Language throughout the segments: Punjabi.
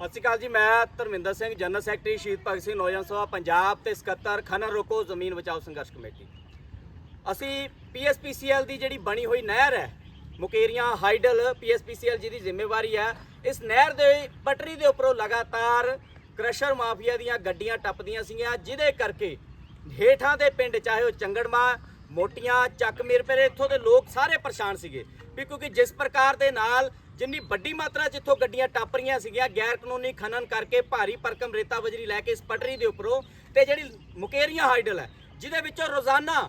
ਸਤਿ ਸ਼੍ਰੀ ਅਕਾਲ ਜੀ, ਮੈਂ ਧਰਮਿੰਦਰ ਸਿੰਘ, ਜਨਰਲ ਸੈਕਟਰੀ ਸ਼ਹੀਦ ਭਗਤ ਸਿੰਘ, ਨੌਜਵਾਨ ਸਭਾ, ਪੰਜਾਬ ਤੇ ਸਕੱਤਰ ਖਨਨ ਰੋਕੋ, ਜ਼ਮੀਨ ਬਚਾਓ ਸੰਘਰਸ਼ ਕਮੇਟੀ। ਅਸੀਂ ਪੀਐਸਪੀਸੀਐਲ ਦੀ ਜਿਹੜੀ ਬਣੀ ਹੋਈ ਨਹਿਰ ਹੈ, ਮੁਕੇਰੀਆਂ, ਹਾਈਡਲ ਪੀਐਸਪੀਸੀਐਲ ਜਿਹਦੀ ਜ਼ਿੰਮੇਵਾਰੀ ਹੈ, ਇਸ ਨਹਿਰ ਦੇ ਪਟਰੀ ਦੇ ਉੱਪਰੋਂ ਲਗਾਤਾਰ ਕ੍ਰਸ਼ਰ ਮਾਫੀਆ ਦੀਆਂ ਗੱਡੀਆਂ ਟੱਪਦੀਆਂ ਸੀਗੀਆਂ, ਜਿਹਦੇ ਕਰਕੇ ਹੇਠਾਂ ਦੇ ਪਿੰਡ, ਚਾਹੇ ਉਹ ਚੰਗੜਮਾ, ਮੋਟੀਆਂ, ਚੱਕ ਮੇਰਪਰੇ ਇੱਥੋਂ ਦੇ ਲੋਕ ਸਾਰੇ ਪਰੇਸ਼ਾਨ ਸੀਗੇ। ਵੀ ਕਿਉਂਕਿ ਜਿਸ ਪ੍ਰਕਾਰ ਦੇ ਨਾਲ ਜਿੰਨੀ ਵੱਡੀ ਮਾਤਰਾ 'ਚ ਇੱਥੋਂ ਗੱਡੀਆਂ ਟੱਪ ਰਹੀਆਂ ਸੀਗੀਆਂ, ਗੈਰ ਕਾਨੂੰਨੀ ਖਨਨ ਕਰਕੇ ਭਾਰੀ ਪਰਕਮ ਰੇਤਾ ਬਜਰੀ ਲੈ ਕੇ ਇਸ ਪਟਰੀ ਦੇ ਉੱਪਰੋਂ ਤੇ ਜਿਹੜੀ ਮੁਕੇਰੀਆਂ ਹਾਈਡਲ ਹੈ, ਜਿਹਦੇ ਵਿੱਚੋਂ ਰੋਜ਼ਾਨਾ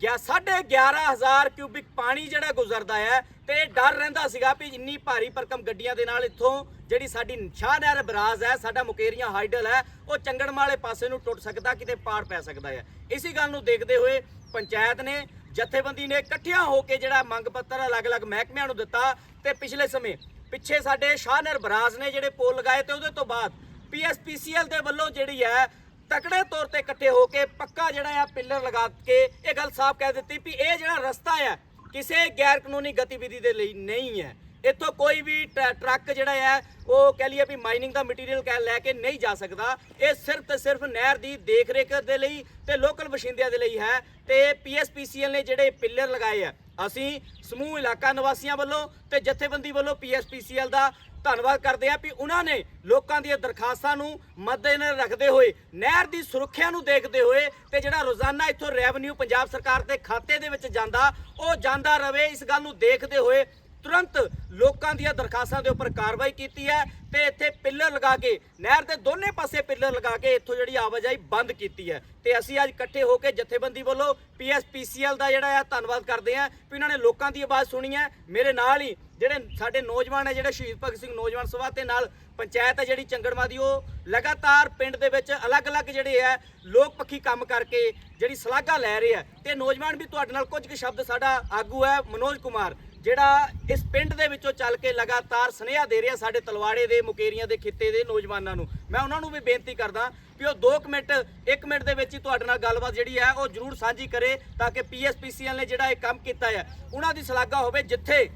ਗਿਆ 11500 ਕਿਊਬਿਕ ਪਾਣੀ ਜਿਹੜਾ ਗੁਜ਼ਰਦਾ ਹੈ ਤੇ ਡਰ ਰਹਿੰਦਾ ਸੀਗਾ ਵੀ ਇੰਨੀ ਭਾਰੀ ਪਰਕਮ ਗੱਡੀਆਂ ਦੇ ਨਾਲ ਇੱਥੋਂ ਜਿਹੜੀ ਸਾਡੀ ਸ਼ਾਹ ਨਹਿਰ ਬਰਾਜ਼ ਹੈ, ਸਾਡਾ ਮੁਕੇਰੀਆਂ ਹਾਈਡਲ ਹੈ, ਉਹ ਚੰਗੜਮਾ ਵਾਲੇ ਪਾਸੇ ਨੂੰ ਟੁੱਟ ਸਕਦਾ, ਕਿਤੇ ਪਾੜ ਪੈ ਸਕਦਾ ਹੈ। ਇਸੇ ਗੱਲ ਨੂੰ ਦੇਖਦੇ ਹੋਏ ਪੰਚਾਇਤ ਨੇ ਜਥੇਬੰਦੀ ਨੇ ਇਕੱਠਿਆਂ ਹੋ ਕੇ ਜਿਹੜਾ ਮੰਗ ਪੱਤਰ ਅਲੱਗ-ਅਲੱਗ ਮਹਿਕਮਿਆਂ ਨੂੰ ਦਿੱਤਾ ਤੇ ਪਿਛਲੇ ਸਮੇਂ ਪਿੱਛੇ ਸਾਡੇ ਸ਼ਾਹ ਨਹਿਰ ਬਰਾਜ਼ ਨੇ ਜਿਹੜੇ ਪੋਲ ਲਗਾਏ ਤੇ ਉਹਦੇ ਤੋਂ ਬਾਅਦ ਪੀਐਸਪੀਸੀਐਲ ਦੇ ਵੱਲੋਂ ਜਿਹੜੀ ਹੈ ਤਕੜੇ ਤੌਰ ਤੇ ਇਕੱਠੇ ਹੋ ਕੇ ਪੱਕਾ ਜਿਹੜਾ ਆ ਪਿੱਲਰ ਲਗਾ ਕੇ ਇਹ ਗੱਲ ਸਾਫ਼ ਕਹਿ ਦਿੱਤੀ ਵੀ ਇਹ ਜਿਹੜਾ ਰਸਤਾ ਹੈ ਕਿਸੇ ਗੈਰ ਕਾਨੂੰਨੀ ਗਤੀਵਿਧੀ ਦੇ ਲਈ ਨਹੀਂ ਹੈ। ਇੱਥੋਂ ਕੋਈ ਵੀ ਟ- ਟਰੱਕ ਜਿਹੜਾ ਹੈ, ਉਹ ਕਹਿ ਲਈਏ ਵੀ ਮਾਈਨਿੰਗ ਦਾ ਮਟੀਰੀਅਲ ਕਹਿ, ਲੈ ਕੇ ਨਹੀਂ ਜਾ ਸਕਦਾ। ਇਹ ਸਿਰਫ ਤੇ ਸਿਰਫ ਨਹਿਰ ਦੀ ਦੇਖ ਰੇਖ ਦੇ ਲਈ ਤੇ ਲੋਕਲ ਵਸਿੰਦਿਆਂ ਦੇ ਲਈ ਹੈ ਤੇ ਪੀਐਸਪੀਸੀਐਲ ਨੇ ਜਿਹੜੇ ਪਿੱਲਰ ਲਗਾਏ ਆ ਅਸੀਂ ਸਮੂਹ ਇਲਾਕਾ ਨਿਵਾਸੀਆਂ ਵੱਲੋਂ ਤੇ ਜਥੇਬੰਦੀ ਵੱਲੋਂ ਪੀਐਸਪੀਸੀਐਲ ਦਾ ਧੰਨਵਾਦ ਕਰਦੇ ਆ ਵੀ ਉਹਨਾਂ ਨੇ ਲੋਕਾਂ ਦੀਆਂ ਦਰਖਾਸਤਾਂ ਨੂੰ ਮੱਦੇਨਜ਼ਰ ਰੱਖਦੇ ਹੋਏ, ਨਹਿਰ ਦੀ ਸੁਰੱਖਿਆ ਨੂੰ ਦੇਖਦੇ ਹੋਏ ਤੇ ਜਿਹੜਾ ਰੋਜ਼ਾਨਾ ਇੱਥੋਂ ਰੈਵਨਿਊ ਪੰਜਾਬ ਸਰਕਾਰ ਦੇ ਖਾਤੇ ਦੇ ਵਿੱਚ ਜਾਂਦਾ, ਉਹ ਜਾਂਦਾ ਰਵੇ ਇਸ ਗੱਲ ਨੂੰ ਦੇਖਦੇ ਹੋਏ ਤੁਰੰਤ ਲੋਕਾਂ ਦੀਆਂ ਦਰਖਾਸਤਾਂ ਦੇ ਉੱਪਰ ਕਾਰਵਾਈ ਕੀਤੀ ਹੈ ਤੇ ਇੱਥੇ ਪਿੱਲਰ ਲਗਾ ਕੇ, ਨਹਿਰ ਦੇ ਦੋਨੇ ਪਾਸੇ ਪਿੱਲਰ ਲਗਾ ਕੇ ਇੱਥੋਂ ਜਿਹੜੀ ਆਵਾਜਾਈ ਬੰਦ ਕੀਤੀ ਹੈ। ਤੇ ਅਸੀਂ ਅੱਜ ਇਕੱਠੇ ਹੋ ਕੇ ਜਥੇਬੰਦੀ ਵੱਲੋਂ ਪੀਐਸਪੀਸੀਐਲ ਦਾ ਜਿਹੜਾ ਹੈ ਧੰਨਵਾਦ ਕਰਦੇ ਹਾਂ ਵੀ ਉਹਨਾਂ ਨੇ ਲੋਕਾਂ ਦੀ ਆਵਾਜ਼ ਸੁਣੀ ਹੈ। ਮੇਰੇ ਨਾਲ ਹੀ ਜਿਹੜੇ ਸਾਡੇ ਨੌਜਵਾਨ ਹੈ, ਜਿਹੜੇ ਸ਼ਹੀਦ ਭਗਤ ਸਿੰਘ ਨੌਜਵਾਨ ਸਭਾ ਤੇ ਨਾਲ ਪੰਚਾਇਤ ਹੈ, ਜਿਹੜੀ ਚੰਗੜਵਾ ਦੀ, ਉਹ ਲਗਾਤਾਰ ਪਿੰਡ ਦੇ ਵਿੱਚ ਅਲੱਗ-ਅਲੱਗ ਜਿਹੜੇ ਹੈ ਲੋਕ ਪੱਖੀ ਕੰਮ ਕਰਕੇ ਜਿਹੜੀ ਸਲਾਘਾ ਲੈ ਰਹੇ ਆ। ਤੇ ਨੌਜਵਾਨ ਵੀ ਤੁਹਾਡੇ ਨਾਲ ਕੁਝ ਕੁ ਸ਼ਬਦ ਸਾਡਾ ਆਗੂ ਹੈ, ਮਨੋਜ ਕੁਮਾਰ। ਜਿਹੜਾ ਇਸ ਪਿੰਡ ਦੇ ਵਿੱਚੋਂ ਚੱਲ ਕੇ ਲਗਾਤਾਰ ਸੁਨੇਹਾ ਦੇ ਰਿਹਾ ਸਾਡੇ ਤਲਵਾੜੇ ਦੇ, ਮੁਕੇਰੀਆਂ ਦੇ, ਖਿੱਤੇ ਦੇ ਨੌਜਵਾਨਾਂ ਨੂੰ। ਮੈਂ ਉਹਨਾਂ ਨੂੰ ਵੀ ਬੇਨਤੀ ਕਰਦਾ ਵੀ ਉਹ 2 ਮਿੰਟ 1 ਮਿੰਟ ਦੇ ਵਿੱਚ ਹੀ ਤੁਹਾਡੇ ਨਾਲ ਗੱਲਬਾਤ ਜਿਹੜੀ ਹੈ ਉਹ ਜਰੂਰ ਸਾਂਝੀ ਕਰੇ ਤਾਂ ਕਿ ਪੀਐਸਪੀਸੀਐਲ ਨੇ ਜਿਹੜਾ ਇਹ ਕੰਮ ਕੀਤਾ ਹੈ, ਉਹਨਾਂ ਦੀ ਸ਼ਲਾਘਾ ਹੋਵੇ ਜਿੱਥੇ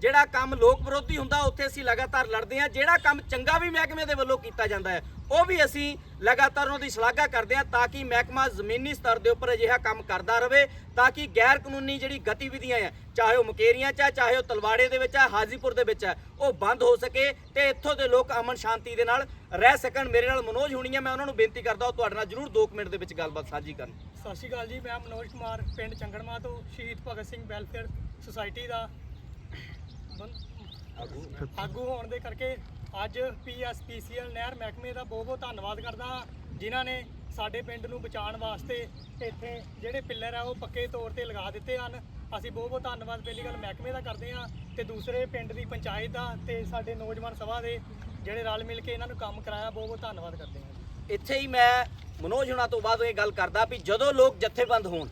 ਜਿਹੜਾ ਕੰਮ ਲੋਕ ਵਿਰੋਧੀ ਹੁੰਦਾ, ਉੱਥੇ ਅਸੀਂ ਲਗਾਤਾਰ ਲੜਦੇ ਹਾਂ। ਜਿਹੜਾ ਕੰਮ ਚੰਗਾ ਵੀ ਮਹਿਕਮੇ ਦੇ ਵੱਲੋਂ ਕੀਤਾ ਜਾਂਦਾ ਹੈ, ਉਹ ਵੀ ਅਸੀਂ ਲਗਾਤਾਰ ਉਹਨਾਂ ਦੀ ਸ਼ਲਾਘਾ ਕਰਦੇ ਹਾਂ ਤਾਂ ਕਿ ਮਹਿਕਮਾ ਜ਼ਮੀਨੀ ਸਤਰ ਦੇ ਉੱਪਰ ਅਜਿਹਾ ਕੰਮ ਕਰਦਾ ਰਹੇ ਤਾਂ ਕਿ ਗੈਰ ਕਾਨੂੰਨੀ ਜਿਹੜੀ ਗਤੀਵਿਧੀਆਂ ਹੈ, ਚਾਹੇ ਉਹ ਮੁਕੇਰੀਆਂ ਚ ਹੈ, ਚਾਹੇ ਉਹ ਤਲਵਾੜੇ ਦੇ ਵਿੱਚ ਹੈ, ਹਾਜ਼ੀਪੁਰ ਦੇ ਵਿੱਚ ਹੈ, ਉਹ ਬੰਦ ਹੋ ਸਕੇ ਤੇ ਇੱਥੋਂ ਦੇ ਲੋਕ ਅਮਨ ਸ਼ਾਂਤੀ ਦੇ ਨਾਲ ਰਹਿ ਸਕਣ। ਮੇਰੇ ਨਾਲ ਮਨੋਜ ਹੋਣੀ ਹੈ, ਮੈਂ ਉਹਨਾਂ ਨੂੰ ਬੇਨਤੀ ਕਰਦਾ, ਉਹ ਤੁਹਾਡੇ ਨਾਲ ਜਰੂਰ 2 ਮਿੰਟ ਦੇ ਵਿੱਚ ਗੱਲਬਾਤ ਸਾਂਝੀ ਕਰਨ। ਸਤਿ ਸ਼੍ਰੀ ਅਕਾਲ ਜੀ, ਮੈਂ ਮਨੋਜ ਕੁਮਾਰ, ਪਿੰਡ ਚੰਗੜਮਾ ਤੋਂ ਸ਼ਹੀਦ ਭਗਤ ਸਿੰਘ ਵੈਲਫੇਅਰ ਸੁਸਾਇਟੀ ਦਾ ਬੰ- ਆਗੂ ਹੋਣ ਦੇ ਕਰਕੇ ਅੱਜ ਪੀਐਸਪੀਸੀਐਲ ਨਹਿਰ ਮਹਿਕਮੇ ਦਾ ਬਹੁਤ ਬਹੁਤ ਧੰਨਵਾਦ ਕਰਦਾ ਜਿਨ੍ਹਾਂ ਨੇ ਸਾਡੇ ਪਿੰਡ ਨੂੰ ਬਚਾਉਣ ਵਾਸਤੇ ਇੱਥੇ ਜਿਹੜੇ ਪਿੱਲਰ ਆ, ਉਹ ਪੱਕੇ ਤੌਰ ਤੇ ਲਗਾ ਦਿੱਤੇ ਹਨ। ਅਸੀਂ ਬਹੁਤ ਬਹੁਤ ਧੰਨਵਾਦ ਪਹਿਲੀ ਗੱਲ ਮਹਿਕਮੇ ਦਾ ਕਰਦੇ ਹਾਂ ਤੇ ਦੂਸਰੇ ਪਿੰਡ ਦੀ ਪੰਚਾਇਤ ਦਾ ਤੇ ਸਾਡੇ ਨੌਜਵਾਨ ਸਭਾ ਦੇ ਜਿਹੜੇ ਰਲ ਮਿਲ ਕੇ ਇਹਨਾਂ ਨੂੰ ਕੰਮ ਕਰਾਇਆ, ਬਹੁਤ ਬਹੁਤ ਧੰਨਵਾਦ ਕਰਦੇ ਹਾਂ ਇੱਥੇ ਹੀ ਮੈਂ ਮਨੋਜ ਹੁਣਾਂ ਤੋਂ ਬਾਅਦ ਇਹ ਗੱਲ ਕਰਦਾ ਵੀ ਜਦੋਂ ਲੋਕ ਜਥੇਬੰਦ ਹੋਣ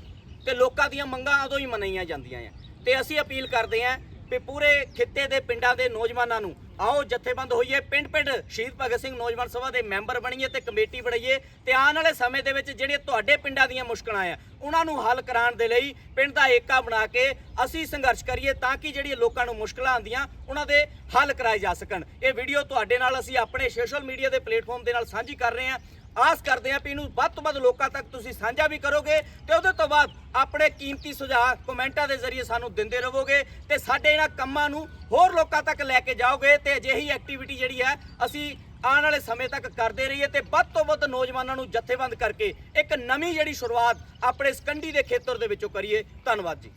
ਤੇ ਲੋਕਾਂ ਦੀਆਂ ਮੰਗਾਂ ਉਦੋਂ ਹੀ ਮਨਾਈਆਂ ਜਾਂਦੀਆਂ ਆ ਤੇ ਅਸੀਂ ਅਪੀਲ ਕਰਦੇ ਹਾਂ ਵੀ ਪੂਰੇ ਖਿੱਤੇ ਦੇ ਪਿੰਡਾਂ ਦੇ ਨੌਜਵਾਨਾਂ ਨੂੰ ਆਓ, ਜਥੇਬੰਦ ਹੋਈਏ, ਪਿੰਡ ਪਿੰਡ ਸ਼ਹੀਦ ਭਗਤ ਸਿੰਘ ਨੌਜਵਾਨ ਸਭਾ ਦੇ ਮੈਂਬਰ ਬਣੀਏ ਤੇ ਕਮੇਟੀ ਬਣਾਈਏ ਤੇ ਆਉਣ ਵਾਲੇ ਸਮੇਂ ਦੇ ਵਿੱਚ ਜਿਹੜੀਆਂ ਤੁਹਾਡੇ ਪਿੰਡਾਂ ਦੀਆਂ ਮੁਸ਼ਕਲਾਂ ਆ, ਉਹਨਾਂ ਨੂੰ ਹੱਲ ਕਰਾਉਣ ਦੇ ਲਈ ਪਿੰਡ ਦਾ ਏਕਾ ਬਣਾ ਕੇ ਅਸੀਂ ਸੰਘਰਸ਼ ਕਰੀਏ ਤਾਂ ਕਿ ਜਿਹੜੀਆਂ ਲੋਕਾਂ ਨੂੰ ਮੁਸ਼ਕਲਾਂ ਆਉਂਦੀਆਂ, ਉਹਨਾਂ ਦੇ ਹੱਲ ਕਰਾਏ ਜਾ ਸਕਣ। ਇਹ ਵੀਡੀਓ ਤੁਹਾਡੇ ਨਾਲ ਅਸੀਂ ਆਪਣੇ ਸੋਸ਼ਲ ਮੀਡੀਆ ਦੇ ਪਲੇਟਫਾਰਮ ਦੇ ਨਾਲ ਸਾਂਝੀ ਕਰ ਰਹੇ ਹਾਂ। ਆਸ ਕਰਦੇ ਹਾਂ ਵੀ ਇਹਨੂੰ ਵੱਧ ਤੋਂ ਵੱਧ ਲੋਕਾਂ ਤੱਕ ਤੁਸੀਂ ਸਾਂਝਾ ਵੀ ਕਰੋਗੇ ਤੇ ਉਹਦੇ ਤੋਂ ਬਾਅਦ ਆਪਣੇ ਕੀਮਤੀ ਸੁਝਾਅ ਕਮੈਂਟਾਂ ਦੇ ਜ਼ਰੀਏ ਸਾਨੂੰ ਦਿੰਦੇ ਰਹੋਗੇ ਤੇ ਸਾਡੇ ਇਹਨਾਂ ਕੰਮਾਂ ਨੂੰ ਹੋਰ ਲੋਕਾਂ ਤੱਕ ਲੈ ਕੇ ਜਾਓਗੇ ਤੇ ਅਜਿਹੀ ਐਕਟੀਵਿਟੀ ਜਿਹੜੀ ਹੈ ਅਸੀਂ ਆਉਣ ਵਾਲੇ ਸਮੇਂ ਤੱਕ ਕਰਦੇ ਰਹੀਏ ਤੇ ਵੱਧ ਤੋਂ ਵੱਧ ਨੌਜਵਾਨਾਂ ਨੂੰ ਜਥੇਬੰਦ ਕਰਕੇ ਇੱਕ ਨਵੀਂ ਜਿਹੜੀ ਸ਼ੁਰੂਆਤ ਆਪਣੇ ਸਕੰਡੀ ਦੇ ਖੇਤਰ ਦੇ ਵਿੱਚੋਂ ਕਰੀਏ। ਧੰਨਵਾਦ ਜੀ।